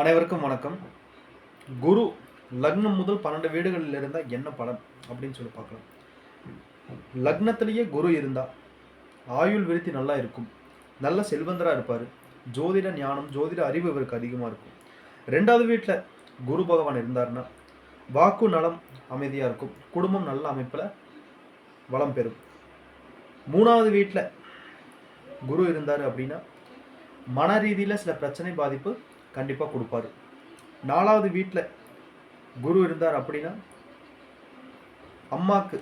அனைவருக்கும் வணக்கம். குரு லக்னம் முதல் பன்னெண்டு வீடுகளில் இருந்தால் என்ன பலன் அப்படின்னு சொல்லி பார்க்கலாம். லக்னத்திலேயே குரு இருந்தால் ஆயுள் விருத்தி நல்லா இருக்கும். நல்ல செல்வந்தராக இருப்பார். ஜோதிட ஞானம் ஜோதிட அறிவு இவருக்கு அதிகமாக இருக்கும். ரெண்டாவது வீட்டில் குரு பகவான் இருந்தாருன்னா வாக்கு நலம் அமைதியாக இருக்கும். குடும்பம் நல்ல அமைப்பில் வளம் பெறும். மூணாவது வீட்டில் குரு இருந்தார் அப்படின்னா மன ரீதியில் சில பிரச்சனை பாதிப்பு கண்டிப்பாக கொடுப்பாரு. நாலாவது வீட்டில் குரு இருந்தார் அப்படின்னா அம்மாவுக்கு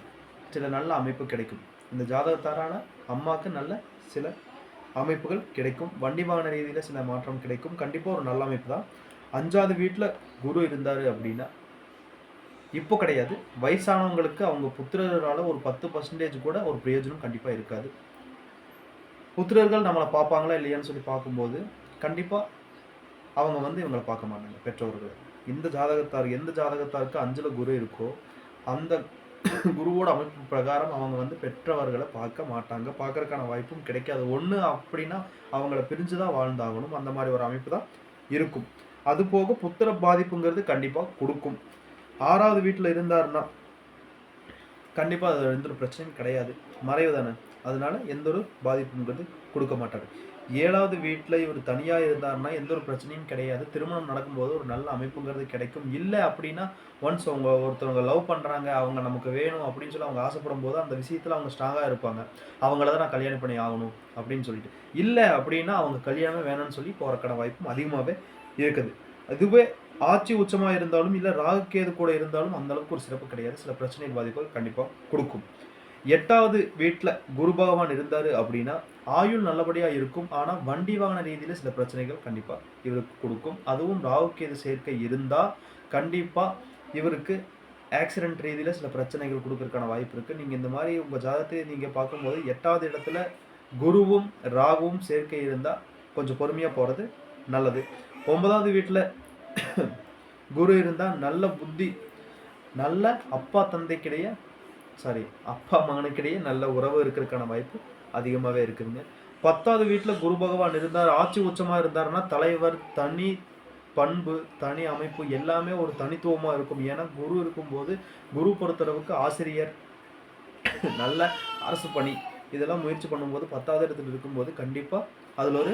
சில நல்ல அமைப்பு கிடைக்கும். இந்த ஜாதகத்தாரான அம்மாவுக்கு நல்ல சில அமைப்புகள் கிடைக்கும். வண்டி வாகன ரீதியில் சில மாற்றம் கிடைக்கும். கண்டிப்பாக ஒரு நல்ல அமைப்பு தான். அஞ்சாவது வீட்டில் குரு இருந்தார் அப்படின்னா இப்போ கிடையாது. வயசானவங்களுக்கு அவங்க புத்திரரால் ஒரு பத்து பர்சன்டேஜ் கூட ஒரு பிரயோஜனம் கண்டிப்பாக இருக்காது. புத்திரர்கள் நம்மளை பார்ப்பாங்களா இல்லையான்னு சொல்லி பார்க்கும்போது கண்டிப்பாக அவங்க வந்து இவங்களை பார்க்க மாட்டாங்க பெற்றோர்கள். இந்த ஜாதகத்தார் எந்த ஜாதகத்தாருக்கு அஞ்சல குரு இருக்கோ அந்த குருவோட அமைப்பு பிரகாரம் அவங்க வந்து பெற்றவர்களை பார்க்க மாட்டாங்க. பார்க்கறதுக்கான வாய்ப்பும் கிடைக்காது. ஒன்று அப்படின்னா அவங்கள பிரிஞ்சு தான் வாழ்ந்தாகணும். அந்த மாதிரி ஒரு அமைப்பு தான் இருக்கும். அது போக புத்திர பாதிப்புங்கிறது கண்டிப்பாக கொடுக்கும். ஆறாவது வீட்டில் இருந்தாருன்னா கண்டிப்பாக அது எந்த ஒரு பிரச்சனையும் கிடையாது. மறைவு தானே? அதனால எந்த ஒரு பாதிப்புங்கிறது கொடுக்க மாட்டார். ஏழாவது வீட்டில் இவர் தனியாக இருந்தாருன்னா எந்த ஒரு பிரச்சனையும் கிடையாது. திருமணம் நடக்கும்போது ஒரு நல்ல அமைப்புங்கிறது கிடைக்கும். இல்லை அப்படின்னா ஒன்ஸ் அவங்க ஒருத்தவங்க லவ் பண்ணுறாங்க அவங்க நமக்கு வேணும் அப்படின்னு சொல்லி அவங்க ஆசைப்படும் போது அந்த விஷயத்தில் அவங்க ஸ்ட்ராங்காக இருப்பாங்க. அவங்கள தான் நான் கல்யாணம் பண்ணி ஆகணும் அப்படின்னு சொல்லிட்டு. இல்லை அப்படின்னா அவங்க கல்யாணம் வேணும்னு சொல்லி போகிறக்கான வாய்ப்பும் அதிகமாகவே இருக்குது. அதுவே ஆட்சி உச்சமாக இருந்தாலும் இல்லை ராகுக்கேது கூட இருந்தாலும் அந்த அளவுக்கு ஒரு சிறப்பு கிடையாது. சில பிரச்சனை பாதிப்புகள் கண்டிப்பாக கொடுக்கும். எட்டாவது வீட்டில் குரு பகவான் இருந்தார் அப்படின்னா ஆயுள் நல்லபடியாக இருக்கும். ஆனால் வண்டி வாகன ரீதியில் சில பிரச்சனைகள் கண்டிப்பாக இவருக்கு கொடுக்கும். அதுவும் ராகுக்கேது சேர்க்கை இருந்தால் கண்டிப்பாக இவருக்கு ஆக்சிடென்ட் ரீதியில் சில பிரச்சனைகள் கொடுக்கறதுக்கான வாய்ப்பு இருக்குது நீங்கள் இந்த மாதிரி உங்கள் ஜாதகத்தை நீங்கள் பார்க்கும்போது எட்டாவது இடத்துல குருவும் ராகுவும் சேர்க்கை இருந்தால் கொஞ்சம் பொறுமையாக போகிறது நல்லது. ஒன்பதாவது வீட்டில் குரு இருந்தால் நல்ல புத்தி நல்ல அப்பா தந்தைக்கிடையே சாரி அப்பா மகனுக்கிடையே நல்ல உறவு இருக்கிறதுக்கான வாய்ப்பு அதிகமாகவே இருக்குதுங்க. பத்தாவது வீட்டில் குரு பகவான் இருந்தார் ஆட்சி உச்சமாக இருந்தாருன்னா தலைவர் தனி பண்பு தனி அமைப்பு எல்லாமே ஒரு தனித்துவமாக இருக்கும். ஏன்னா குரு இருக்கும்போது குரு பொறுத்தளவுக்கு ஆசிரியர் நல்ல அரசு பணி இதெல்லாம் முயற்சி பண்ணும்போது பத்தாவது இடத்துல இருக்கும்போது கண்டிப்பாக அதில் ஒரு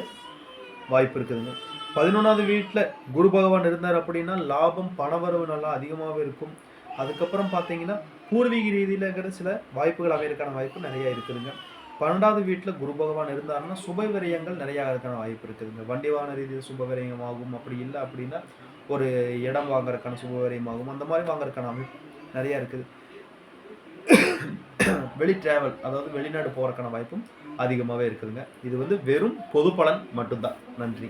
வாய்ப்பு இருக்குதுங்க. பதினொன்றாவது வீட்டில் குரு பகவான் இருந்தார் அப்படின்னா லாபம் பணவரவு நல்லா அதிகமாகவே இருக்கும். அதுக்கப்புறம் பார்த்தீங்கன்னா பூர்வீக ரீதியில் இருக்கிற சில வாய்ப்புகள் அமையறதுக்கான வாய்ப்பு நிறைய இருக்குதுங்க. பன்னெண்டாவது வீட்டில் குரு பகவான் இருந்தாருன்னா சுப விரயங்கள் நிறையா இருக்கான வாய்ப்பு இருக்குதுங்க. வண்டி வாகன ரீதியில் சுப விரயம் ஆகும் அப்படி இல்லை அப்படின்னா ஒரு இடம் வாங்குறதுக்கான சுப விரயம் ஆகும் அந்த மாதிரி வாங்குறதுக்கான அமைப்பு நிறையா இருக்குது. வெளி டிராவல் அதாவது வெளிநாடு போகிறதுக்கான வாய்ப்பும் அதிகமாகவே இருக்குதுங்க. இது வந்து வெறும் பொது பலன் மட்டும்தான். நன்றி.